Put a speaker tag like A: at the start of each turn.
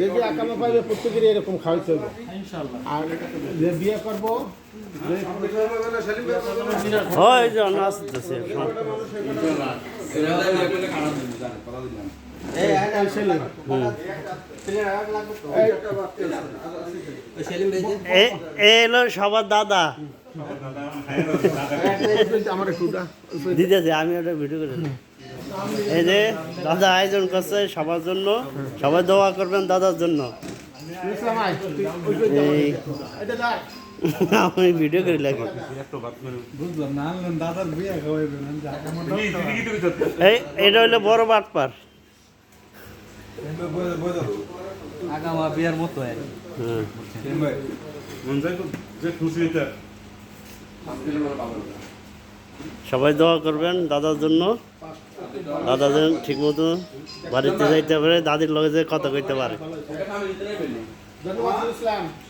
A: যদি আকামা পাইবে প্রত্যেকেরই এরকম খাওয়াইতে হবে আর যে বিয়ে করব যে
B: হয় যে আসতেছে। সবার দাদা। দিতেছে আমি ওটা ভিডিও করে। এই যে দাদা আয়োজন করছে সবার জন্য। সবাই দোয়া করবেন দাদার জন্য। আমি ভিডিও এই, এটা হলো বড় বাটপার। হ্যাঁ। সবাই দোয়া করবেন দাদার জন্য। দাদা যেন ঠিক মতো বাড়িতে যাইতে পারে দাদির লগে যে কথা কইতে পারে।